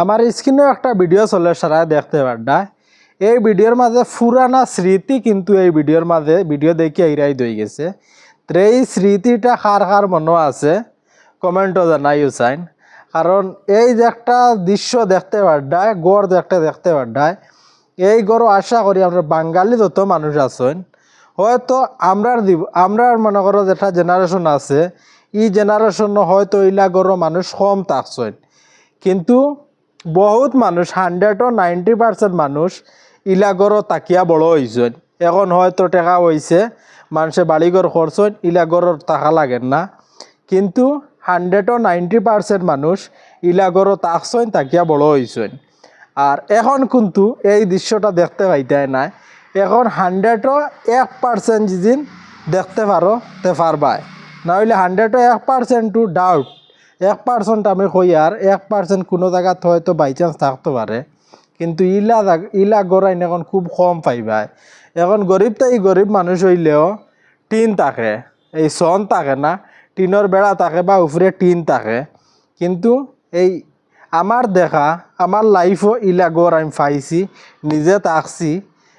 আমার স্ক্রিনেও একটা ভিডিও চলে সারা দেখতে পারডা এই ভিডিওর মাঝে ফুরানা স্মৃতি কিন্তু এই ভিডিওর মাঝে ভিডিও দেখে এরাই দই গেছে। তো এই স্মৃতিটা কার কার মনে আছে কমেন্টও জানাই চাইন কারণ এই যে একটা দৃশ্য দেখতে পারডায় গড় যে একটা দেখতে পারডায় এই গড় আশা করি আমরা বাঙালি যত মানুষ আছেন, হয়তো আমরার দিব, আমরার মনে করো যেটা জেনারেশন আছে ই জেনারেশন হয়তো ইলা গড় মানুষ কম থাকছেন। কিন্তু বহুত মানুষ হান্ড্রেডও নাইনটি পার্সেন্ট মানুষ ইলাগরও তাকিয়া বড় হয়েছেন এখন হয়তো টেকা হয়েছে মানুষে বাড়িঘর করছেন ইলাগরর টাকা লাগেন না। কিন্তু হান্ড্রেডও নাইনটি পার্সেন্ট মানুষ ইলাগরও তাকছেন তাকিয়া বড় হয়েছেন আর এখন কিন্তু এই দৃশ্যটা দেখতে পাইতে না এখন হান্ড্রেডও এক পার্সেন্ট যেদিন দেখতে পারো, তে পারবাই। না হইলে হান্ড্রেডও এক পার্সেন্ট টু ডাউট এক পার্সেন্ট আমি কই আর, এক পার্সেন্ট কোনো জায়গাত হয়তো বাই চান্স থাকতে পারে। কিন্তু ইলা ইলা গড়াইন এখন খুব কম পাইবাই এখন গরিব তাই গরিব মানুষ হইলেও টিন থাকে। এই সন থাকে না টিনের বেড়া থাকে বা উপরে টিন থাকে। কিন্তু এই আমার দেখা আমার লাইফও ইলা গড় আমি পাইছি, নিজে থাকছি।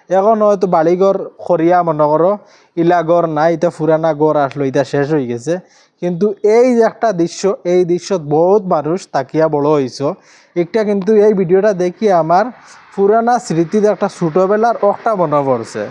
এখন হয়তো বাড়িঘর খরিয়া মনে করো ইলা গড় নাই এটা ফুরানা গড় আসলো এটা শেষ হয়ে গেছে। কিন্তু এই যে একটা দৃশ্য, এই দৃশ্যত বহুত মানুষ তাকিয়া বড় হয়েছ একটা কিন্তু এই ভিডিওটা দেখি আমার পুরানা স্মৃতিতে একটা ছোটোবেলার একটা মনে পড়ছে